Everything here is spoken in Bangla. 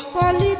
সকলি